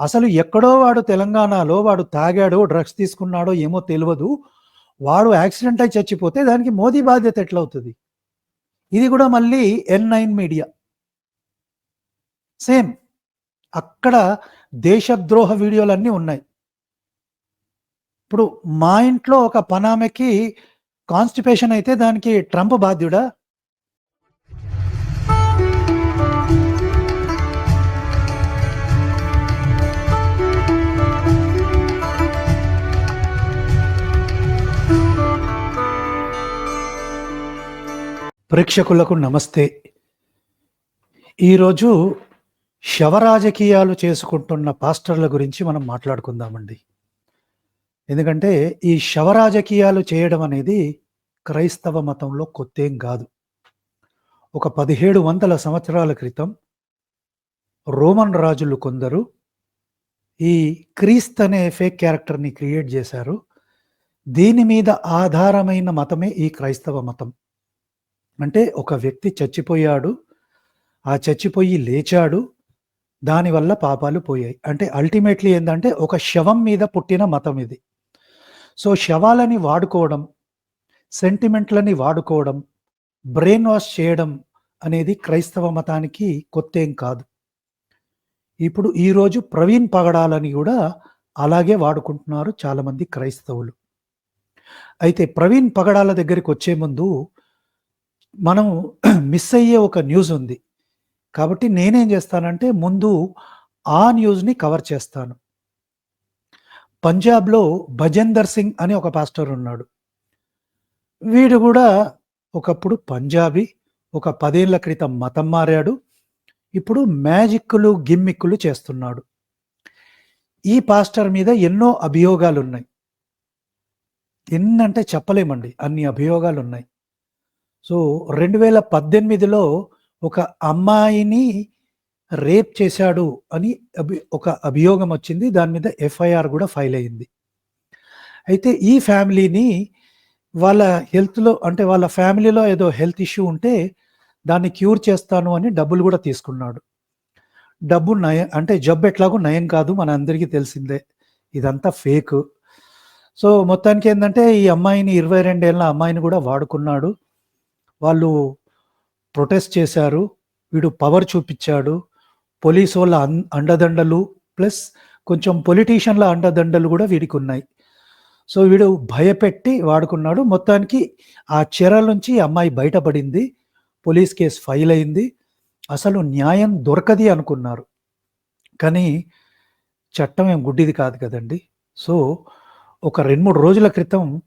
అసలు ఎక్కడో వాడు తెలంగాణలో వాడు తాగాడో డ్రగ్స్ తీసుకున్నాడో ఏమో తెలియదు వాడు యాక్సిడెంట్ అయి చచ్చిపోతే దానికి మోదీ బాధ్యత ఎట్లవుతుంది? ఇది కూడా మళ్ళీ ఎన్ నైన్ మీడియా సేమ్ అక్కడ దేశద్రోహ వీడియోలు అన్నీ ఉన్నాయి. ఇప్పుడు మా ఇంట్లో ఒక పనామెకి కాన్స్టిపేషన్ అయితే దానికి ట్రంప్ బాధ్యుడా? ప్రేక్షకులకు నమస్తే. ఈరోజు శవరాజకీయాలు చేసుకుంటున్న పాస్టర్ల గురించి మనం మాట్లాడుకుందామండి. ఎందుకంటే ఈ శవ రాజకీయాలు చేయడం అనేది క్రైస్తవ మతంలో కొత్తేం కాదు. ఒక పదిహేడు వందల సంవత్సరాల క్రితం రోమన్ రాజులు కొందరు ఈ క్రీస్త్ అనే ఫేక్ క్యారెక్టర్ని క్రియేట్ చేశారు. దీని మీద ఆధారమైన మతమే ఈ క్రైస్తవ మతం. అంటే ఒక వ్యక్తి చచ్చిపోయాడు ఆ చచ్చిపోయి లేచాడు దానివల్ల పాపాలు పోయాయి. అంటే అల్టిమేట్లీ ఏంటంటే ఒక శవం మీద పుట్టిన మతం ఇది. సో శవాలని వాడుకోవడం సెంటిమెంట్లని వాడుకోవడం బ్రెయిన్ వాష్ చేయడం అనేది క్రైస్తవ మతానికి కొత్త ఏం కాదు. ఇప్పుడు ఈరోజు ప్రవీణ్ పగడాలని కూడా అలాగే వాడుకుంటున్నారు చాలామంది క్రైస్తవులు. అయితే ప్రవీణ్ పగడాల దగ్గరికి వచ్చే ముందు మనం మిస్ అయ్యే ఒక న్యూస్ ఉంది. కాబట్టి నేనేం చేస్తానంటే ముందు ఆ న్యూస్ని కవర్ చేస్తాను. పంజాబ్లో భజేందర్ సింగ్ అని ఒక పాస్టర్ ఉన్నాడు. వీడు కూడా ఒకప్పుడు పంజాబీ ఒక పదేళ్ళ క్రితం మతం మారాడు. ఇప్పుడు మ్యాజిక్లు గిమ్మిక్కులు చేస్తున్నాడు. ఈ పాస్టర్ మీద ఎన్నో అభియోగాలు ఉన్నాయి ఎన్నంటే చెప్పలేమండి అన్ని అభియోగాలు ఉన్నాయి సో రెండు వేల పద్దెనిమిదిలో ఒక అమ్మాయిని రేప్ చేశాడు అని అభి ఒక అభియోగం వచ్చింది. దాని మీద ఎఫ్ఐఆర్ కూడా ఫైల్ అయింది అయితే ఈ ఫ్యామిలీని వాళ్ళ హెల్త్లో అంటే వాళ్ళ ఫ్యామిలీలో ఏదో హెల్త్ ఇష్యూ ఉంటే దాన్ని క్యూర్ చేస్తాను అని డబ్బులు కూడా తీసుకున్నాడు. డబ్బు నయం అంటే జబ్బు ఎట్లాగో నయం కాదు మన అందరికీ తెలిసిందే. ఇదంతా ఫేక్. సో మొత్తానికి ఏంటంటే ఈ అమ్మాయిని ఇరవై రెండేళ్ళ అమ్మాయిని కూడా వాడుకున్నాడు. వాళ్ళు ప్రొటెస్ట్ చేశారు. వీడు పవర్ చూపించాడు. పోలీసు వాళ్ళ అన్ అండదండలు ప్లస్ కొంచెం పొలిటీషియన్ల అండదండలు కూడా వీడికి ఉన్నాయి. సో వీడు భయపెట్టి వాడుకున్నాడు. మొత్తానికి ఆ చెర నుంచి అమ్మాయి బయటపడింది. పోలీస్ కేసు ఫైల్ అయింది. అసలు న్యాయం దొరకది అనుకున్నారు. కానీ చట్టం ఏం గుడ్డిది కాదు కదండి. సో ఒక రెండు మూడు రోజుల క్రితం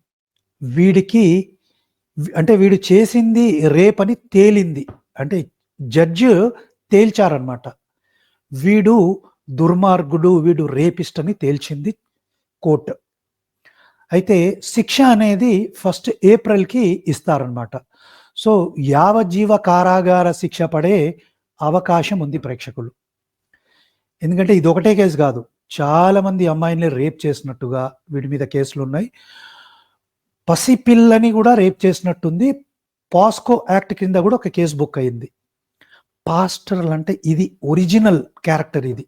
వీడికి అంటే వీడు చేసింది రేప్ అని తేలింది. అంటే జడ్జ్ తేల్చారనమాట వీడు దుర్మార్గుడు వీడు రేపిస్ట్ అని తేల్చింది కోర్టు. అయితే శిక్ష అనేది ఫస్ట్ ఏప్రిల్కి ఇస్తారనమాట సో యావజ్జీవ కారాగార శిక్ష పడే అవకాశం ఉంది ప్రేక్షకులు. ఎందుకంటే ఇది ఒకటే కేసు కాదు. చాలామంది అమ్మాయిల్ని రేప్ చేసినట్టుగా వీడి మీద కేసులు ఉన్నాయి పసిపిల్లని కూడా రేప్ చేసినట్టుంది. పాస్కో యాక్ట్ కింద కూడా ఒక కేసు బుక్ అయింది. పాస్టర్లు అంటే ఇది ఒరిజినల్ క్యారెక్టర్ ఇది.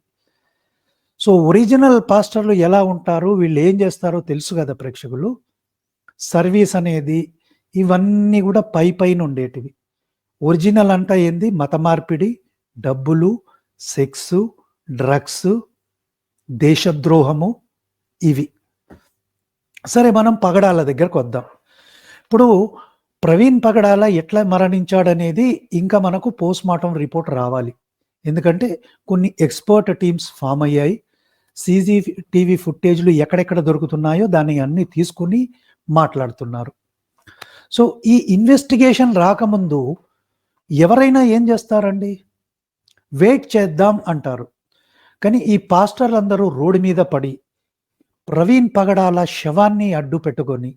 సో ఒరిజినల్ పాస్టర్లు ఎలా ఉంటారు? వీళ్ళు ఏం చేస్తారో తెలుసు కదా ప్రేక్షకులు. సర్వీస్ అనేది ఇవన్నీ కూడా పై పైన ఉండేటివి. ఒరిజినల్ అంట ఏంది? మత మార్పిడి డబ్బులు సెక్స్ డ్రగ్స్ దేశద్రోహము ఇవి. సరే మనం పగడాల దగ్గరకు వద్దాం. ఇప్పుడు ప్రవీణ్ పగడాల ఎట్లా మరణించాడనేది ఇంకా మనకు పోస్ట్ మార్టం రిపోర్ట్ రావాలి. ఎందుకంటే కొన్ని ఎక్స్పర్ట్ టీమ్స్ ఫామ్ అయ్యాయి. సీజీ టీవీ ఫుటేజ్లు ఎక్కడెక్కడ దొరుకుతున్నాయో దాన్ని అన్ని తీసుకుని మాట్లాడుతున్నారు. సో ఈ ఇన్వెస్టిగేషన్ రాకముందు ఎవరైనా ఏం చేస్తారండి? వెయిట్ చేద్దాం అంటారు. కానీ ఈ పాస్టర్లందరూ రోడ్డు మీద పడి ప్రవీణ్ పగడాల శవాన్ని అడ్డు పెట్టుకొని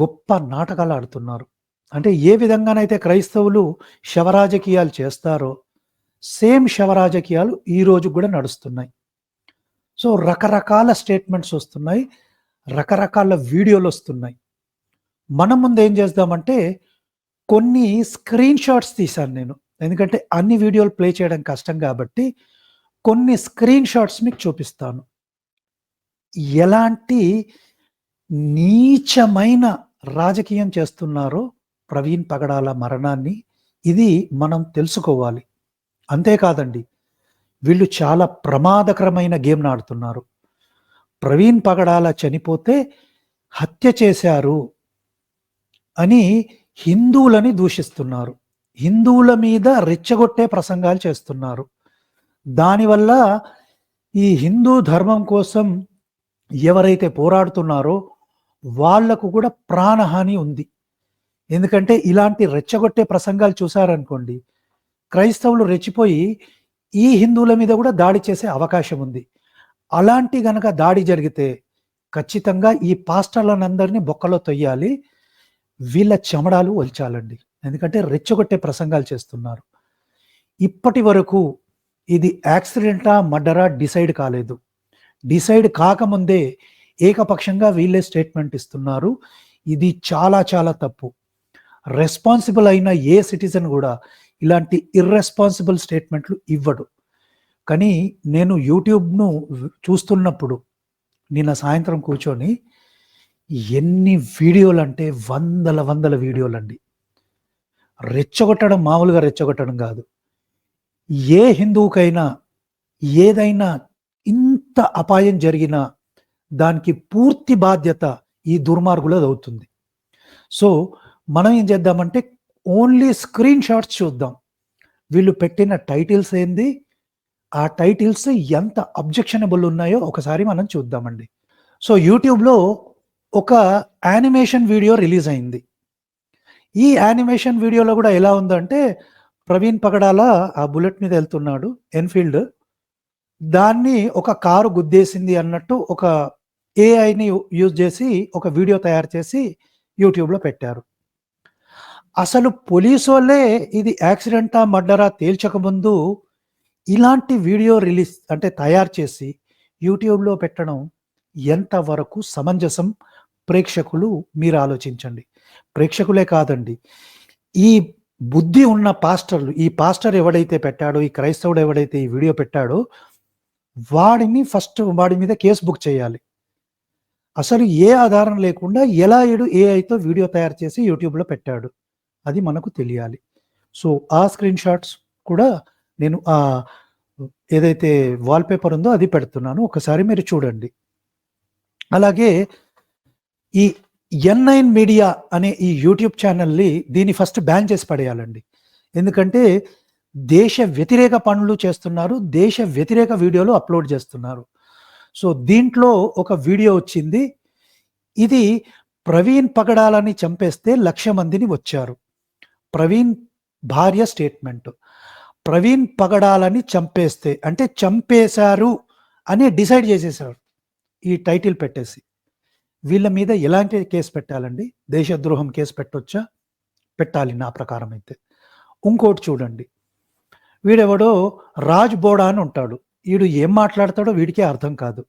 గొప్ప నాటకాలు ఆడుతున్నారు. అంటే ఏ విధంగానైతే క్రైస్తవులు శవరాజకీయాలు చేస్తారో సేమ్ శవరాజకీయాలు ఈ రోజు కూడా నడుస్తున్నాయి. సో రకరకాల స్టేట్మెంట్స్ వస్తున్నాయి రకరకాల వీడియోలు వస్తున్నాయి. మనం ముందు ఏం చేద్దామంటే కొన్ని స్క్రీన్ షాట్స్ తీశాను నేను. ఎందుకంటే అన్ని వీడియోలు ప్లే చేయడం కష్టం కాబట్టి కొన్ని స్క్రీన్ షాట్స్ మీకు చూపిస్తాను. ఎలాంటి నీచమైన రాజకీయం చేస్తున్నారో ప్రవీణ్ పగడాల మరణాన్ని ఇది మనం తెలుసుకోవాలి. అంతేకాదండి వీళ్ళు చాలా ప్రమాదకరమైన గేమ్ను ఆడుతున్నారు. ప్రవీణ్ పగడాల చనిపోతే హత్య చేశారు అని హిందువులని దూషిస్తున్నారు. హిందువుల మీద రెచ్చగొట్టే ప్రసంగాలు చేస్తున్నారు. దానివల్ల ఈ హిందూ ధర్మం కోసం ఎవరైతే పోరాడుతున్నారో వాళ్ళకు కూడా ప్రాణహాని ఉంది. ఎందుకంటే ఇలాంటి రెచ్చగొట్టే ప్రసంగాలు చూసారనుకోండి క్రైస్తవులు రెచ్చిపోయి ఈ హిందువుల మీద కూడా దాడి చేసే అవకాశం ఉంది. అలాంటి గనక దాడి జరిగితే ఖచ్చితంగా ఈ పాస్టర్లనందరినీ బొక్కలో తొయ్యాలి వీళ్ళ చెమడాలు వల్చాలండి ఎందుకంటే రెచ్చగొట్టే ప్రసంగాలు చేస్తున్నారు. ఇప్పటి వరకు ఇది యాక్సిడెంటా మర్డరా డిసైడ్ కాలేదు. డిసైడ్ కాకముందే ఏకపక్షంగా వీళ్ళే స్టేట్మెంట్ ఇస్తున్నారు. ఇది చాలా చాలా తప్పు. రెస్పాన్సిబుల్ అయిన ఏ సిటిజన్ కూడా ఇలాంటి ఇర్రెస్పాన్సిబుల్ స్టేట్మెంట్లు ఇవ్వడు. కానీ నేను యూట్యూబ్ను చూస్తున్నప్పుడు నిన్న సాయంత్రం కూర్చొని ఎన్ని వీడియోలు అంటే వందల వందల వీడియోలు అండి రెచ్చగొట్టడం మామూలుగా రెచ్చగొట్టడం కాదు. ఏ హిందువుకైనా ఏదైనా ఇంత అపాయం జరిగినా దానికి పూర్తి బాధ్యత ఈ దుర్మార్గులది అవుతుంది. సో మనం ఏం చేద్దామంటే ఓన్లీ స్క్రీన్ షాట్స్ చూద్దాం. వీళ్ళు పెట్టిన టైటిల్స్ ఏంది? ఆ టైటిల్స్ ఎంత అబ్జెక్షనబుల్ ఉన్నాయో ఒకసారి మనం చూద్దామండి. సో యూట్యూబ్లో ఒక యానిమేషన్ వీడియో రిలీజ్ అయింది. ఈ యానిమేషన్ వీడియోలో కూడా ఎలా ఉందంటే ప్రవీణ్ పగడాల ఆ బుల్లెట్ మీద వెళ్తున్నాడు ఎన్ఫీల్డ్. దాన్ని ఒక కారు గుద్దేసింది అన్నట్టు ఒక ఏఐని యూజ్ చేసి ఒక వీడియో తయారు చేసి యూట్యూబ్లో పెట్టారు. అసలు పోలీసు వాళ్ళే ఇది యాక్సిడెంటా మర్డరా తేల్చకముందు ఇలాంటి వీడియో రిలీజ్ అంటే తయారు చేసి యూట్యూబ్లో పెట్టడం ఎంతవరకు సమంజసం? ప్రేక్షకులు మీరు ఆలోచించండి. ప్రేక్షకులే కాదండి. ఈ బుద్ధి ఉన్న పాస్టర్లు ఈ పాస్టర్ ఎవడైతే పెట్టాడో ఈ క్రైస్తవుడు ఎవడైతే ఈ వీడియో పెట్టాడో వాడిని ఫస్ట్ వాడి మీద కేసు బుక్ చేయాలి. అసలు ఏ ఆధారం లేకుండా ఎలా ఏడు ఏఐతో వీడియో తయారు చేసి యూట్యూబ్లో పెట్టాడు? అది మనకు తెలియాలి. సో ఆ స్క్రీన్ షాట్స్ కూడా నేను ఆ ఏదైతే వాల్పేపర్ ఉందో అది పెడుతున్నాను. ఒకసారి మీరు చూడండి. అలాగే ఈ ఎన్ నైన్ మీడియా అనే ఈ యూట్యూబ్ ఛానల్ని దీన్ని ఫస్ట్ బ్యాన్ చేసి పడేయాలండి. ఎందుకంటే దేశ వ్యతిరేక పనులు చేస్తున్నారు దేశ వ్యతిరేక వీడియోలు అప్లోడ్ చేస్తున్నారు. సో దీంట్లో ఒక వీడియో వచ్చింది. ఇది ప్రవీణ్ పగడాలని చంపేస్తే లక్ష మందిని వచ్చారు. ప్రవీణ్ భార్య స్టేట్మెంట్. ప్రవీణ్ పగడాలని చంపేస్తే అంటే చంపేశారు అని డిసైడ్ చేసేసారు ఈ టైటిల్ పెట్టేసి. వీళ్ళ మీద ఎలాంటి కేసు పెట్టాలండి? దేశద్రోహం కేసు పెట్టొచ్చా? పెట్టాలి నా ప్రకారం అయితే. ఇంకోటి చూడండి. వీడెవడో రాజ్ బోడా అని ఉంటాడు. వీడు ఏం మాట్లాడతాడో వీడికే అర్థం కాదు.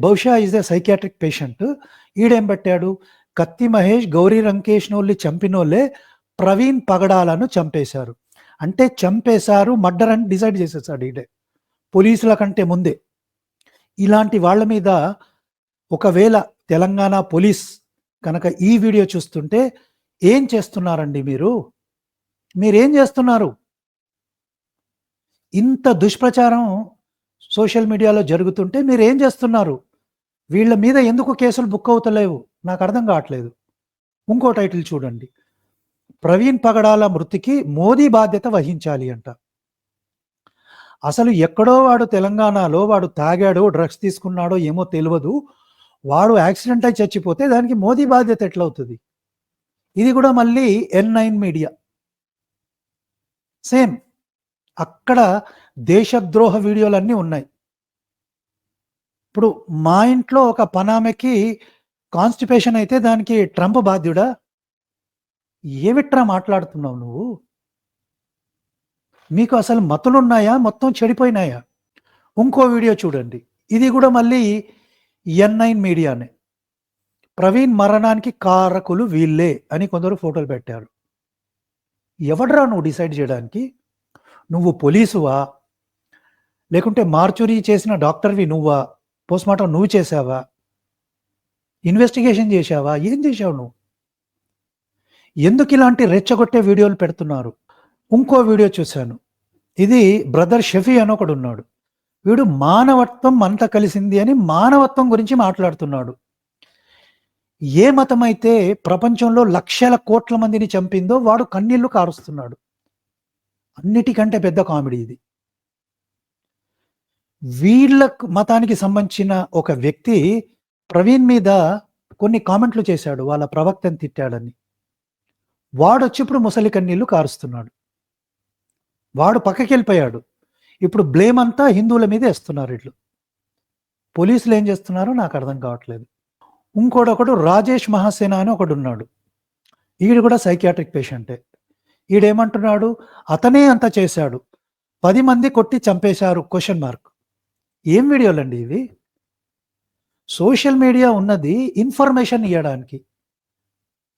బహుశా ఈజ్ ఎ సైకియాట్రిక్ పేషెంట్. ఈడేం పెట్టాడు? కత్తి మహేష్ గౌరీ రంకేష్ నోళ్ళి చంపినోళ్ళే ప్రవీణ్ పగడాలను చంపేశారు. అంటే చంపేశారు మర్డర్ అని డిసైడ్ చేసేసాడు ఈడే. పోలీసుల కంటే ముందే. ఇలాంటి వాళ్ళ మీద ఒకవేళ తెలంగాణ పోలీస్ కనుక ఈ వీడియో చూస్తుంటే ఏం చేస్తున్నారండి మీరు? మీరేం చేస్తున్నారు? ఇంత దుష్ప్రచారం సోషల్ మీడియాలో జరుగుతుంటే మీరు ఏం చేస్తున్నారు? వీళ్ళ మీద ఎందుకు కేసులు బుక్ అవుతలేవు? నాకు అర్థం కావట్లేదు. ఇంకో టైటిల్ చూడండి. ప్రవీణ్ పగడాల మృతికి మోదీ బాధ్యత వహించాలి అంట. అసలు ఎక్కడో వాడు తెలంగాణలో వాడు తాగాడో డ్రగ్స్ తీసుకున్నాడో ఏమో తెలియదు. వాడు యాక్సిడెంట్ అయి చచ్చిపోతే దానికి మోదీ బాధ్యత ఎట్లవుతుంది? ఇది కూడా మళ్ళీ ఎన్ నైన్ మీడియా. సేమ్. అక్కడ దేశద్రోహ వీడియోలన్నీ ఉన్నాయి. ఇప్పుడు మా ఇంట్లో ఒక పనామెకి కాన్స్టిపేషన్ అయితే దానికి ట్రంప్ బాధ్యుడా? ఏమిట్రా మాట్లాడుతున్నావు నువ్వు? మీకు అసలు మతులున్నాయా? మొత్తం చెడిపోయినాయా? ఇంకో వీడియో చూడండి. ఇది కూడా మళ్ళీ ఎన్ నైన్ మీడియానే. ప్రవీణ్ మరణానికి కారకులు వీళ్ళే అని కొందరు ఫోటోలు పెట్టారు. ఎవడరా నువ్వు డిసైడ్ చేయడానికి? నువ్వు పోలీసువా? లేకుంటే మార్చురీ చేసిన డాక్టర్వి నువ్వా? పోస్ట్మార్టం నువ్వు చేసావా ఇన్వెస్టిగేషన్ చేశావా? ఏం చేశావు నువ్వు? ఎందుకు ఇలాంటి రెచ్చగొట్టే వీడియోలు పెడుతున్నారు? ఇంకో వీడియో చూశాను. ఇది బ్రదర్ షఫీ అని ఒకడు ఉన్నాడు. వీడు మానవత్వం అంత కలిసింది అని మానవత్వం గురించి మాట్లాడుతున్నాడు. ఏ మతమైతే ప్రపంచంలో లక్షల కోట్ల మందిని చంపిందో వాడు కన్నీళ్ళు కారుస్తున్నాడు. అన్నిటికంటే పెద్ద కామెడీ ఇది. వీళ్ళ మతానికి సంబంధించిన ఒక వ్యక్తి ప్రవీణ్ మీద కొన్ని కామెంట్లు చేశాడు వాళ్ళ ప్రవక్తని తిట్టాడని. వాడు వచ్చి ఇప్పుడు ముసలి కన్నీళ్ళు కారుస్తున్నాడు. వాడు పక్కకి వెళ్ళిపోయాడు ఇప్పుడు బ్లేమ్ అంతా హిందువుల మీద వేస్తున్నారు ఇట్లు పోలీసులు ఏం చేస్తున్నారో నాకు అర్థం కావట్లేదు. ఇంకోడొకడు రాజేష్ మహాసేన అని ఒకడు ఉన్నాడు ఈడు కూడా సైకియాట్రిక్ పేషెంటే. ఈడేమంటున్నాడు? అతనే అంత చేశాడు. పది మంది కొట్టి చంపేశారు? క్వశ్చన్ మార్క్ ఏం వీడియోలండి ఇవి? సోషల్ మీడియా ఉన్నది ఇన్ఫర్మేషన్ ఇవ్వడానికి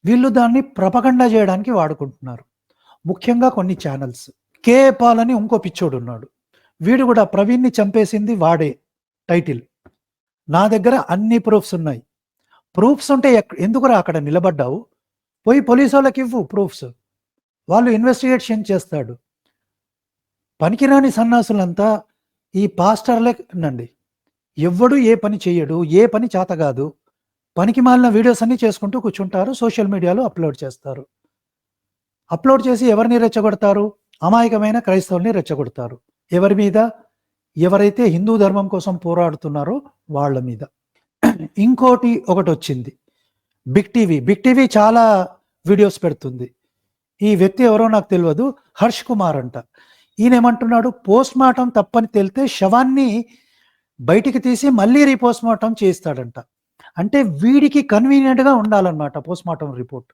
వీళ్ళు దాన్ని ప్రపగండా చేయడానికి వాడుకుంటున్నారు. ముఖ్యంగా కొన్ని ఛానల్స్ కే పాల్ అని ఇంకో పిచ్చోడు ఉన్నాడు. వీడు కూడా ప్రవీణ్ని చంపేసింది వాడే టైటిల్. నా దగ్గర అన్ని ప్రూఫ్స్ ఉన్నాయి. ప్రూఫ్స్ ఉంటే ఎందుకురా అక్కడ నిలబడ్డావు? పోయి పోలీసు వాళ్ళకి ఇవ్వు ప్రూఫ్స్. వాళ్ళు ఇన్వెస్టిగేషన్ చేస్తాడు. పనికిరాని సన్నాసులంతా ఈ పాస్టర్లే నండి. ఎవ్వడు ఏ పని చేయడు ఏ పని చేత కాదు. పనికి మాలిన వీడియోస్ అన్ని చేసుకుంటూ కూర్చుంటారు సోషల్ మీడియాలో అప్లోడ్ చేస్తారు. అప్లోడ్ చేసి ఎవరిని రెచ్చగొడతారు? అమాయకమైన క్రైస్తవుల్ని రెచ్చగొడతారు. ఎవరి మీద? ఎవరైతే హిందూ ధర్మం కోసం పోరాడుతున్నారో వాళ్ళ మీద. ఇంకోటి ఒకటి వచ్చింది బిగ్ టీవీ. బిగ్ టీవీ చాలా వీడియోస్ పెడుతుంది. ఈ వ్యక్తి ఎవరో నాకు తెలియదు హర్ష్ కుమార్ అంట. ఈయన ఏమంటున్నాడు పోస్ట్ మార్టం తప్పని తెలితే శవాన్ని బయటికి తీసి మళ్ళీ రీపోస్ట్ మార్టం చేయిస్తాడంట. అంటే వీడికి కన్వీనియంట్గా ఉండాలన్నమాట పోస్ట్ మార్టం రిపోర్ట్.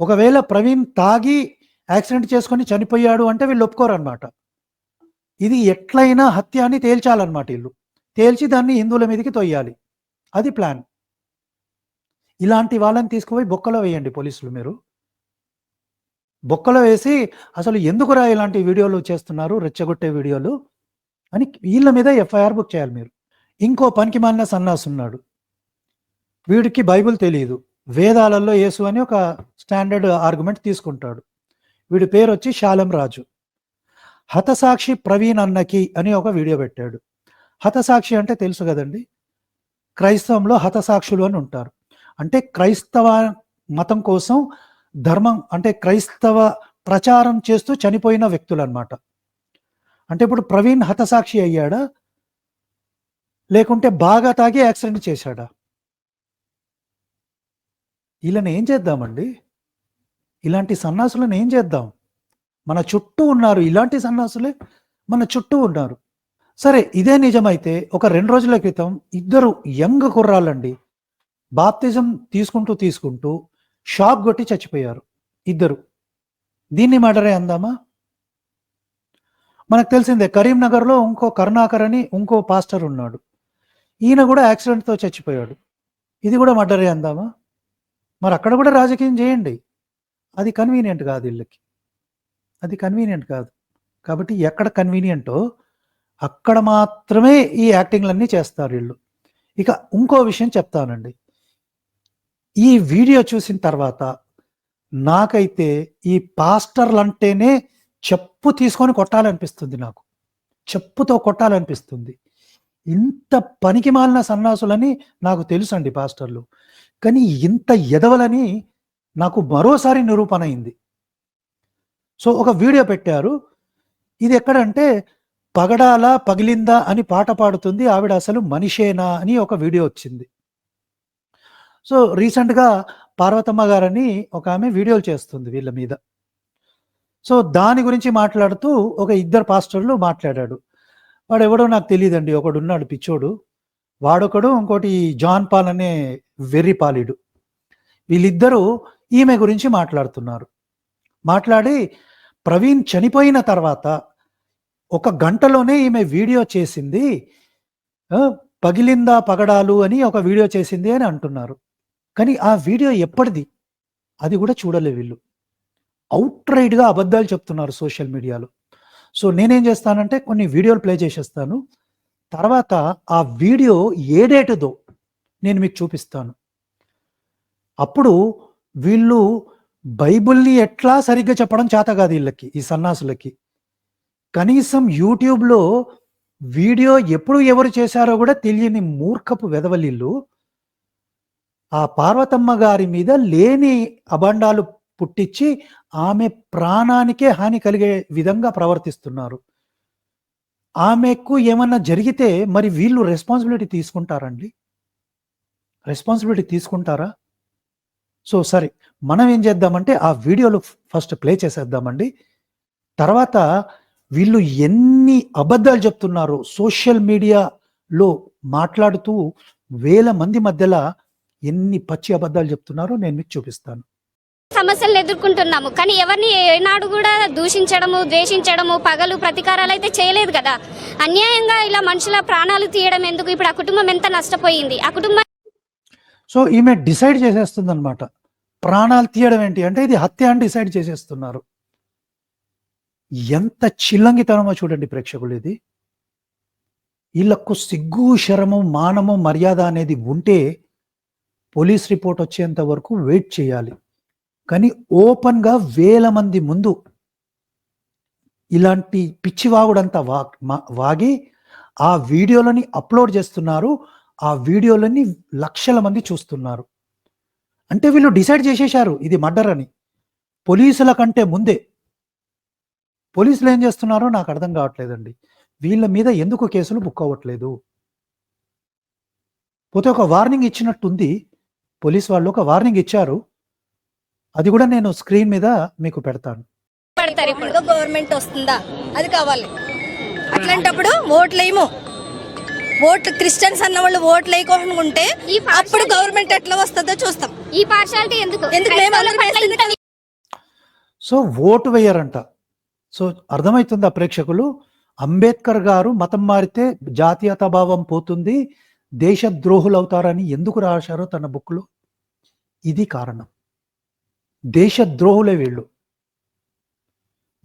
ఒకవేళ ప్రవీణ్ తాగి యాక్సిడెంట్ చేసుకొని చనిపోయాడు అంటే వీళ్ళు ఒప్పుకోరన్నమాట. ఇది ఎట్లయినా హత్య అని తేల్చాలన్నమాట వీళ్ళు. తేల్చి దాన్ని హిందువుల మీదకి తొయ్యాలి. అది ప్లాన్. ఇలాంటి వాళ్ళని తీసుకుపోయి బొక్కలో వేయండి పోలీసులు మీరు. బొక్కలో వేసి అసలు ఎందుకురా ఇలాంటి వీడియోలు చేస్తున్నారు? రెచ్చగొట్టే వీడియోలు అని వీళ్ళ మీద ఎఫ్ఐఆర్ బుక్ చేయాలి మీరు. ఇంకో పనికి మాలిన సన్నాసి ఉన్నాడు. వీడికి బైబిల్ తెలియదు వేదాలలో యేసు అని ఒక స్టాండర్డ్ ఆర్గ్యుమెంట్ తీసుకుంటాడు. వీడి పేరు వచ్చి శాలం రాజు. హతసాక్షి ప్రవీణ్ అన్నకి అని ఒక వీడియో పెట్టాడు. హతసాక్షి అంటే తెలుసు కదండి? క్రైస్తవంలో హతసాక్షులు అని ఉంటారు. అంటే క్రైస్తవ మతం కోసం ధర్మం అంటే క్రైస్తవ ప్రచారం చేస్తూ చనిపోయిన వ్యక్తులు అనమాట అంటే ఇప్పుడు ప్రవీణ్ హతసాక్షి అయ్యాడా? లేకుంటే బాగా తాగి యాక్సిడెంట్ చేశాడా? వీళ్ళని ఏం చేద్దామండి? ఇలాంటి సన్నాసులను ఏం చేద్దాం? మన చుట్టూ ఉన్నారు ఇలాంటి సన్నాసులే మన చుట్టూ ఉన్నారు. సరే ఇదే నిజమైతే ఒక రెండు రోజుల క్రితం ఇద్దరు యంగ్ కుర్రాళ్ళండి. బాప్తిజం తీసుకుంటూ తీసుకుంటూ షాక్ కొట్టి చచ్చిపోయారు. ఇద్దరు. దీన్ని మర్డరే అందామా? మనకు తెలిసిందే కరీంనగర్లో ఇంకో కరుణాకర్ అని ఇంకో పాస్టర్ ఉన్నాడు. ఈయన కూడా యాక్సిడెంట్తో చచ్చిపోయాడు. ఇది కూడా మర్డరే అందామా? మరి అక్కడ కూడా రాజకీయం చేయండి. అది కన్వీనియంట్ కాదు వీళ్ళకి అది కన్వీనియంట్ కాదు. కాబట్టి ఎక్కడ కన్వీనియంటో అక్కడ మాత్రమే ఈ యాక్టింగ్లన్నీ చేస్తారు వీళ్ళు. ఇక ఇంకో విషయం చెప్తానండి. ఈ వీడియో చూసిన తర్వాత నాకైతే ఈ పాస్టర్లు అంటేనే చెప్పు తీసుకొని కొట్టాలనిపిస్తుంది నాకు. చెప్పుతో కొట్టాలనిపిస్తుంది. ఇంత పనికి మాలిన సన్నాసులని నాకు తెలుసండి పాస్టర్లు. కానీ ఇంత ఎదవలని నాకు మరోసారి నిరూపణ అయింది. సో ఒక వీడియో పెట్టారు. ఇది ఎక్కడంటే పగడాలా పగిలిందా అని పాట పాడుతుంది. ఆవిడ అసలు మనిషేనా అని ఒక వీడియో వచ్చింది. సో రీసెంట్గా పార్వతమ్మ గారని ఒక ఆమె వీడియోలు చేస్తుంది వీళ్ళ మీద. సో దాని గురించి మాట్లాడుతూ ఒక ఇద్దరు పాస్టర్లు మాట్లాడాడు. వాడు ఎవడో నాకు తెలియదండి ఒకడు ఉన్నాడు పిచ్చోడు. వాడొకడు ఇంకోటి జాన్ పాల్ అనే వెర్రి పాలిడు. వీళ్ళిద్దరూ ఈమె గురించి మాట్లాడుతున్నారు. మాట్లాడి ప్రవీణ్ చనిపోయిన తర్వాత ఒక గంటలోనే ఈమె వీడియో చేసింది పగిలిందా పగడాలు అని ఒక వీడియో చేసింది అని అంటున్నారు. కానీ ఆ వీడియో ఎప్పటిది? అది కూడా చూడలే వీళ్ళు. అవుట్ రైడ్గా అబద్ధాలు చెప్తున్నారు సోషల్ మీడియాలో. సో నేనేం చేస్తానంటే కొన్ని వీడియోలు ప్లే చేసేస్తాను. తర్వాత ఆ వీడియో ఏ డేటుదో నేను మీకు చూపిస్తాను. అప్పుడు వీళ్ళు బైబిల్ని ఎట్లా సరిగ్గా చెప్పడం చేత కాదు వీళ్ళకి ఈ సన్నాసులకి. కనీసం యూట్యూబ్లో వీడియో ఎప్పుడు ఎవరు చేశారో కూడా తెలియని మూర్ఖపు వెదవలిళ్ళు ఆ పార్వతమ్మ గారి మీద లేని అబండాలు పుట్టించి ఆమె ప్రాణానికే హాని కలిగే విధంగా ప్రవర్తిస్తున్నారు. ఆమెకు ఏమన్నా జరిగితే మరి వీళ్ళు రెస్పాన్సిబిలిటీ తీసుకుంటారండి? రెస్పాన్సిబిలిటీ తీసుకుంటారా? సో సరే మనం ఏం చేద్దామంటే ఆ వీడియోలు ఫస్ట్ ప్లే చేసేద్దామండి. తర్వాత వీళ్ళు ఎన్ని అబద్ధాలు చెప్తున్నారు సోషల్ మీడియాలో మాట్లాడుతూ వేల మంది మధ్యలో ఎన్ని పచ్చి అబద్ధాలు చెప్తున్నారో నేను మీకు చూపిస్తాను. సమస్యలను ఎదుర్కొంటున్నాము. కానీ ఎవరిని ఏనాడు కూడా దూషించడము ద్వేషించడము పగలు ప్రతీకారాలు అయితే చేయలేదు కదా. అన్యాయంగా ఇలా మనుషుల ప్రాణాలు తీయడం ఎందుకు? ఇప్పుడు ఆ కుటుంబం ఎంత నష్టపోయింది? ఆ కుటుంబం సో ఈమె డిసైడ్ చేసేస్తుంది అనమాట ప్రాణాలు తీయడం ఏంటి? అంటే ఇది హత్య అని డిసైడ్ చేసేస్తున్నారు. ఎంత చిల్లంగితనమో చూడండి ప్రేక్షకులు ఇది. వీళ్ళకు సిగ్గు శరము మానము మర్యాద అనేది ఉంటే పోలీస్ రిపోర్ట్ వచ్చేంత వరకు వెయిట్ చేయాలి. కానీ ఓపెన్గా వేల మంది ముందు ఇలాంటి పిచ్చివాగుడంతా వా వాగి ఆ వీడియోలని అప్లోడ్ చేస్తున్నారు. ఆ వీడియోలని లక్షల మంది చూస్తున్నారు. అంటే వీళ్ళు డిసైడ్ చేసేశారు ఇది మర్డర్ అని. పోలీసుల కంటే ముందే. పోలీసులు ఏం చేస్తున్నారో నాకు అర్థం కావట్లేదండి. వీళ్ళ మీద ఎందుకు కేసులు బుక్ అవ్వట్లేదు? పోతే ఒక వార్నింగ్ ఇచ్చినట్టుంది. పోలీస్ వాళ్ళు ఒక వార్నింగ్ ఇచ్చారు. అది కూడా నేను స్క్రీన్ మీద మీకు పెడతాను. పడతారు ఇప్పుడు. గవర్నమెంట్ వస్తుందా? అది కావాలి. అట్లాంటప్పుడు ఓట్లేయము ఓట్లు క్రిస్టియన్స్ అన్న వాళ్ళు ఓట్లు ఈ partiality- అప్పుడు గవర్నమెంట్ ఎట్లా వస్తుందో చూస్తాం. ఈ పార్షాలిటీ ఎందుకు? ఎందుకు? So vote వేయరంట. సో అర్థమవుతుందా ప్రేక్షకులు? అంబేద్కర్ గారు మతం మారితే జాతీయతా భావం పోతుంది. దేశద్రోహులు అవుతారని ఎందుకు రాశారో తన బుక్లో ఇది కారణం. దేశద్రోహులే వీళ్ళు.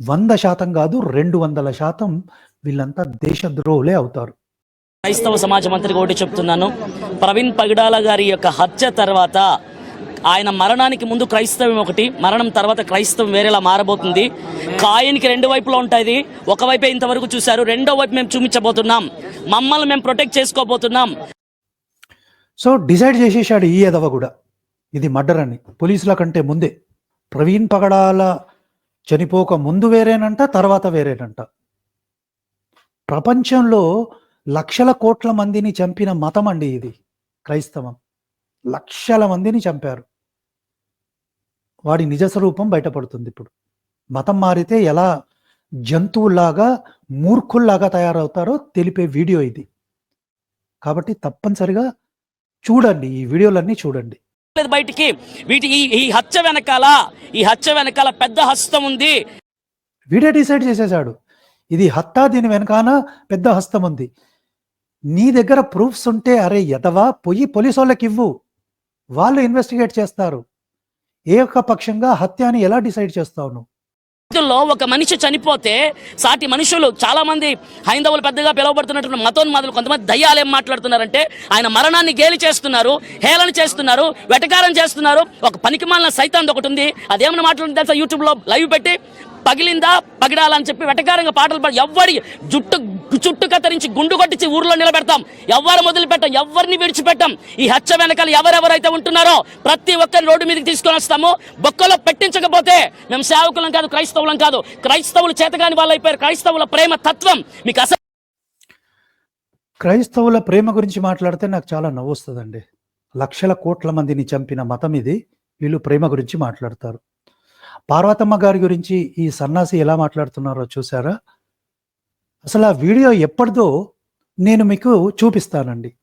వంద శాతం కాదు రెండు వందల శాతం వీళ్ళంతా దేశద్రోహులే అవుతారు. క్రైస్తవ సమాజ మంత్రి ఒకటి చెప్తున్నాను. ప్రవీణ్ పగడాల గారి యొక్క హత్య తర్వాత ఆయన మరణానికి ముందు క్రైస్తవం ఒకటి మరణం తర్వాత క్రైస్తవం వేరేలా మారబోతుంది. కాయనికి రెండు వైపులా ఉంటుంది ఒకవైపే ఇంతవరకు చూశారు. రెండో వైపు మేము చూపించబోతున్నాం. మమ్మల్ని మేము ప్రొటెక్ట్ చేసుకోబోతున్నాం. సో డిసైడ్ చేసేసాడు ఈ ఎదవ కూడా. ఇది మర్డర్ అని. పోలీసుల కంటే ముందే. ప్రవీణ్ పగడాల చనిపోక ముందు వేరేనంట తర్వాత వేరేనంట. ప్రపంచంలో లక్షల కోట్ల మందిని చంపిన మతం అండి ఇది. క్రైస్తవం. లక్షల మందిని చంపారు. వాడి నిజ స్వరూపం బయటపడుతుంది ఇప్పుడు. మతం మారితే ఎలా జంతువుల్లాగా మూర్ఖుల్లాగా తయారవుతారో తెలిపే వీడియో ఇది. కాబట్టి తప్పనిసరిగా చూడండి ఈ వీడియోలన్నీ చూడండి. బయటికి వీటి ఈ హత్య వెనకాల ఈ హత్య వెనకాల పెద్ద హస్తం ఉంది. వీడే డిసైడ్ చేసేశాడు. ఇది హత్తా దీని వెనకాన పెద్ద హస్తం ఉంది. నీ దగ్గర ప్రూఫ్స్ ఉంటే అరే ఎదవా పొయ్యి పోలీసు వాళ్ళకి ఇవ్వు వాళ్ళు ఇన్వెస్టిగేట్ చేస్తారు. ఏకపక్షంగా హత్య అని ఎలా డిసైడ్ చేస్తావు నువ్వు? లో ఒక మనిషి చనిపోతే సాటి మనుషులు చాలా మంది హైందవులు పెద్దగా పిలువబడుతున్నటువంటి మతోన్మాదులు కొంతమంది దయ్యాలు ఏం మాట్లాడుతున్నారంటే ఆయన మరణాన్ని గేలి చేస్తున్నారు హేళన చేస్తున్నారు వెటకారం చేస్తున్నారు. ఒక పనికిమాలిన సైతాన్ ఒకటి ఉంది. అదేమన్నా మాట్లాడుతుంది తెలుసా? యూట్యూబ్లో లైవ్ పెట్టి పగిలిందా? పగిడాలని చెప్పి వెటకారంగా పాటలు పాడి ఎవ్వరి జుట్టు చుట్టు కత్తిరించి గుండు కొట్టించి ఊర్లో నిలబెడతాం. ఎవరు మొదలుపెట్టాం ఎవరిని విడిచిపెట్టాం. ఈ హత్య వెనకాల ఎవరెవరైతే ఉంటున్నారో ప్రతి ఒక్కరిని రోడ్డు మీదకి తీసుకొని వస్తాము. బొక్కలో పెట్టించకపోతే మేము సేవకులం కాదు క్రైస్తవులం కాదు. క్రైస్తవులు చేతగాని వాళ్ళు అయిపోయారు క్రైస్తవుల ప్రేమ తత్వం మీకు అసలు క్రైస్తవుల ప్రేమ గురించి మాట్లాడితే నాకు చాలా నవ్వు వస్తుందండి. లక్షల కోట్ల మందిని చంపిన మతం ఇది. వీళ్ళు ప్రేమ గురించి మాట్లాడతారు. పార్వతమ్మ గారి గురించి ఈ సన్నాసి ఎలా మాట్లాడుతున్నారో చూసారా అసలు ఆ వీడియో ఎప్పటిదో నేను మీకు చూపిస్తానండి.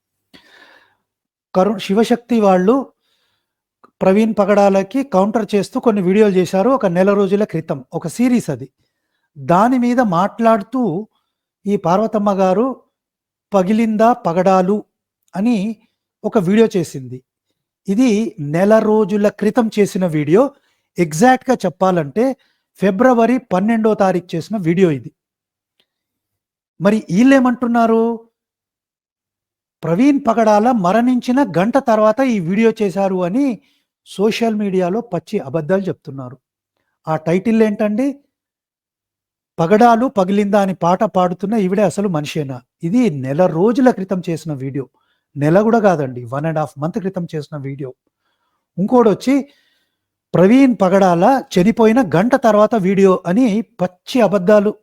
కరు శివశక్తి వాళ్ళు ప్రవీణ్ పగడాలకి కౌంటర్ చేస్తూ కొన్ని వీడియోలు చేశారు ఒక నెల రోజుల క్రితం ఒక సిరీస్ అది. దాని మీద మాట్లాడుతూ ఈ పార్వతమ్మ గారు పగిలిందా పగడాలు అని ఒక వీడియో చేసింది. ఇది నెల రోజుల క్రితం చేసిన వీడియో ఎగ్జాక్ట్గా చెప్పాలంటే ఫిబ్రవరి పన్నెండో తారీఖు చేసిన వీడియో ఇది. మరి వీళ్ళేమంటున్నారు ప్రవీణ్ పగడాల మరణించిన గంట తర్వాత ఈ వీడియో చేశారు అని సోషల్ మీడియాలో పచ్చి అబద్ధాలు చెప్తున్నారు. ఆ టైటిల్ ఏంటండి? పగడాలు పగిలిందా అని పాట పాడుతున్న ఈవిడే అసలు మనిషేనా? ఇది నెల రోజుల క్రితం చేసిన వీడియో. నెల కూడా కాదండి వన్ అండ్ హాఫ్ మంత్ క్రితం చేసిన వీడియో. ఇంకోటి వచ్చి ప్రవీణ్ పగడాల చనిపోయిన గంట తర్వాత వీడియో అని పచ్చి అబద్ధాలు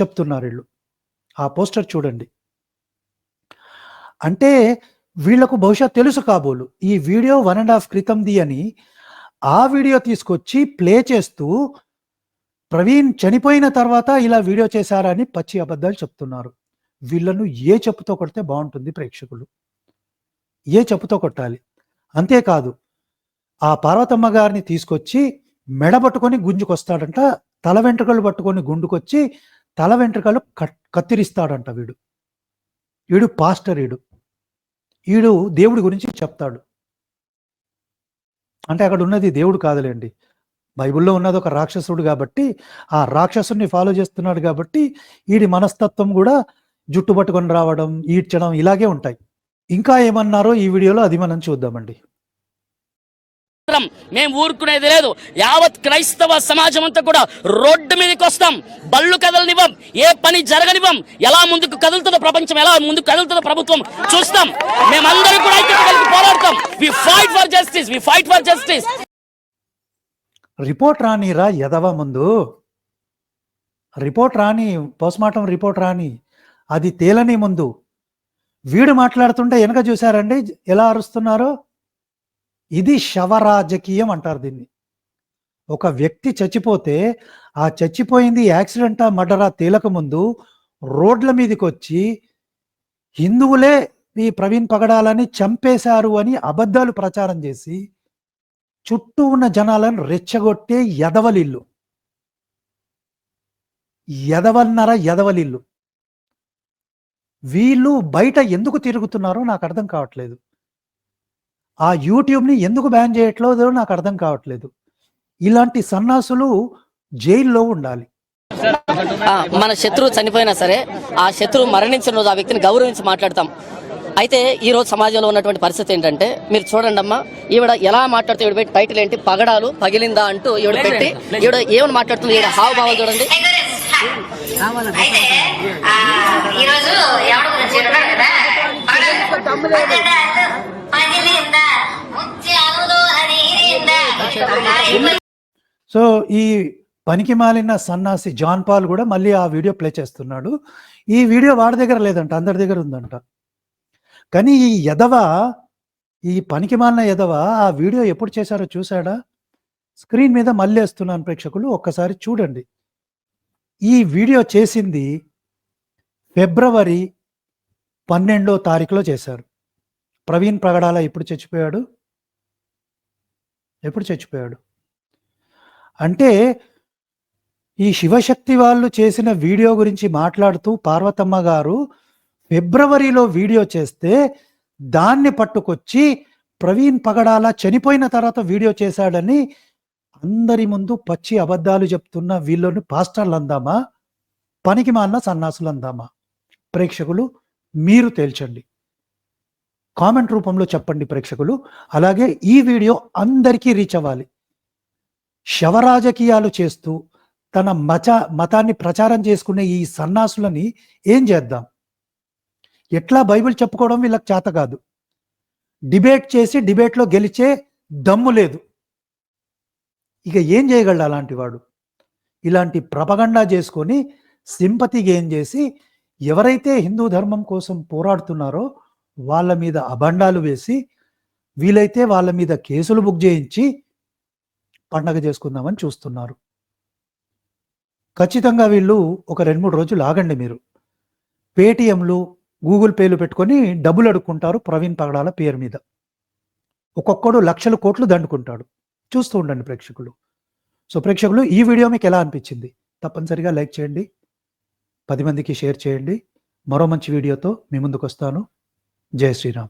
చెప్తున్నారు వీళ్ళు. ఆ పోస్టర్ చూడండి. అంటే వీళ్ళకు బహుశా తెలుసు కాబోలు. ఈ వీడియో వన్ అండ్ హాఫ్ క్రితంది అని ఆ వీడియో తీసుకొచ్చి ప్లే చేస్తూ ప్రవీణ్ చనిపోయిన తర్వాత ఇలా వీడియో చేశారని పచ్చి అబద్ధాలు చెప్తున్నారు. వీళ్ళను ఏ చెప్పుతో కొడితే బాగుంటుంది ప్రేక్షకులు? ఏ చెప్పుతో కొట్టాలి? అంతేకాదు ఆ పార్వతమ్మ గారిని తీసుకొచ్చి మెడ పట్టుకొని గుంజుకొస్తాడంట తల వెంట్రుకలు పట్టుకొని గుండుకొచ్చి తల వెంట్రుకలు కట్ కత్తిరిస్తాడంట వీడు. వీడు పాస్టర్ వీడు. వీడు దేవుడి గురించి చెప్తాడు. అంటే అక్కడ ఉన్నది దేవుడు కాదులేండి. బైబిల్లో ఉన్నది ఒక రాక్షసుడు కాబట్టి ఆ రాక్షసుని ఫాలో చేస్తున్నాడు కాబట్టి వీడి మనస్తత్వం కూడా జుట్టు పట్టుకొని రావడం ఈడ్చడం ఇలాగే ఉంటాయి. ఇంకా ఏమన్నారో ఈ వీడియోలో అది మనం చూద్దామండి. మాత్రం మేము ఊరుకునేది లేదు. యావత్ క్రైస్తవ సమాజం అంతా కూడా రోడ్డు మీదకి వస్తాం. బళ్ళు కదలనివ్వం. ఏ పని జరగనివ్వం. ఎలా ముందుకు కదులుతుందో ప్రపంచం ఎలా ముందుకు కదులుతుందో ప్రభుత్వం చూస్తాం. మేమందరం కూడా ఐక్యత పోరాడతాం. We fight for justice we fight for justice report రానిరా ఎదవ ముందు. రిపోర్ట్ రాని పోస్ట్మార్టం రిపోర్ట్ రాని అది తేలని ముందు. వీడు మాట్లాడుతుంటే వెనక చూసారండి ఎలా అరుస్తున్నారో? ఇది శవరాజకీయం అంటారు దీన్ని. ఒక వ్యక్తి చచ్చిపోతే ఆ చచ్చిపోయింది యాక్సిడెంటా మర్డరా తేలక ముందు రోడ్ల మీదకి వచ్చి హిందువులే ఈ ప్రవీణ్ పగడాలని చంపేశారు అని అబద్ధాలు ప్రచారం చేసి చుట్టూ ఉన్న జనాలను రెచ్చగొట్టే ఎదవలిల్లు ఎదవన్నర ఎదవలిల్లు వీళ్ళు బయట ఎందుకు తిరుగుతున్నారో నాకు అర్థం కావట్లేదు. ఆ యూట్యూబ్ని ఎందుకు బ్యాన్ చేయట్లేదో నాకు అర్థం కావట్లేదు. ఇలాంటి సన్నాసులు జైల్లో ఉండాలి. మన శత్రువు చనిపోయినా సరే ఆ శత్రువు మరణించిన రోజు ఆ వ్యక్తిని గౌరవించి మాట్లాడతాం. అయితే ఈ రోజు సమాజంలో ఉన్నటువంటి పరిస్థితి ఏంటంటే మీరు చూడండి అమ్మా ఈవిడ ఎలా మాట్లాడుతూ ఈవిడ పెట్టి టైటిల్ ఏంటి? పగడాలు పగిలిందా అంటూ ఈవిడ పెట్టి ఈవిడ ఏమని మాట్లాడుతుంది? ఈవిడ హావభావాలు చూడండి. ఆ, ఈరోజు సో ఈ పనికి మాలిన సన్నాసి జాన్ పాల్ కూడా మళ్ళీ ఆ వీడియో ప్లే చేస్తున్నాడు. ఈ వీడియో వాడి దగ్గర లేదంట అందరి దగ్గర ఉందంట. కానీ ఈ ఎదవ ఈ పనికి మాలిన ఎదవ ఆ వీడియో ఎప్పుడు చేశారో చూసాడా స్క్రీన్ మీద మళ్ళీ వేస్తున్నాను ప్రేక్షకులు ఒక్కసారి చూడండి. ఈ వీడియో చేసింది ఫిబ్రవరి పన్నెండో తారీఖులో చేశారు. ప్రవీణ్ ప్రగడాల ఎప్పుడు చచ్చిపోయాడు? ఎప్పుడు చచ్చిపోయాడు? అంటే ఈ శివశక్తి వాళ్ళు చేసిన వీడియో గురించి మాట్లాడుతూ పార్వతమ్మ గారు ఫిబ్రవరిలో వీడియో చేస్తే దాన్ని పట్టుకొచ్చి ప్రవీణ్ పగడాల చనిపోయిన తర్వాత వీడియో చేశాడని అందరి ముందు పచ్చి అబద్ధాలు చెప్తున్న వీళ్ళని పాస్టర్లు అందామా? పనికి మాలిన సన్నాసులు అందామా? ప్రేక్షకులు మీరు తేల్చండి. కామెంట్ రూపంలో చెప్పండి ప్రేక్షకులు. అలాగే ఈ వీడియో అందరికీ రీచ్ అవ్వాలి. శవరాజకీయాలు చేస్తూ తన మత మతాన్ని ప్రచారం చేసుకునే ఈ సన్నాసులని ఏం చేద్దాం? ఎట్లా బైబిల్ చెప్పుకోవడం వీళ్ళకి చేత కాదు. డిబేట్ చేసి డిబేట్లో గెలిచే దమ్ము లేదు. ఇక ఏం చేయగలడు అలాంటి వాడు? ఇలాంటి ప్రపగండా చేసుకొని సింపతి గెయిన్ చేసి ఎవరైతే హిందూ ధర్మం కోసం పోరాడుతున్నారో వాళ్ళ మీద అభండాలు వేసి వీలైతే వాళ్ళ మీద కేసులు బుక్ చేయించి పండగ చేసుకుందామని చూస్తున్నారు. ఖచ్చితంగా వీళ్ళు ఒక రెండు మూడు రోజులు ఆగండి మీరు. పేటిఎంలు గూగుల్ పేలు పెట్టుకొని డబ్బులు అడుక్కుంటారు ప్రవీణ్ పగడాల పేరు మీద. ఒక్కొక్కడు లక్షల కోట్లు దండుకుంటాడు. చూస్తూ ఉండండి ప్రేక్షకులు. సో ప్రేక్షకులు ఈ వీడియో మీకు ఎలా అనిపించింది? తప్పనిసరిగా లైక్ చేయండి. పది మందికి షేర్ చేయండి. మరో మంచి వీడియోతో మీ ముందుకు వస్తాను जय श्री राम।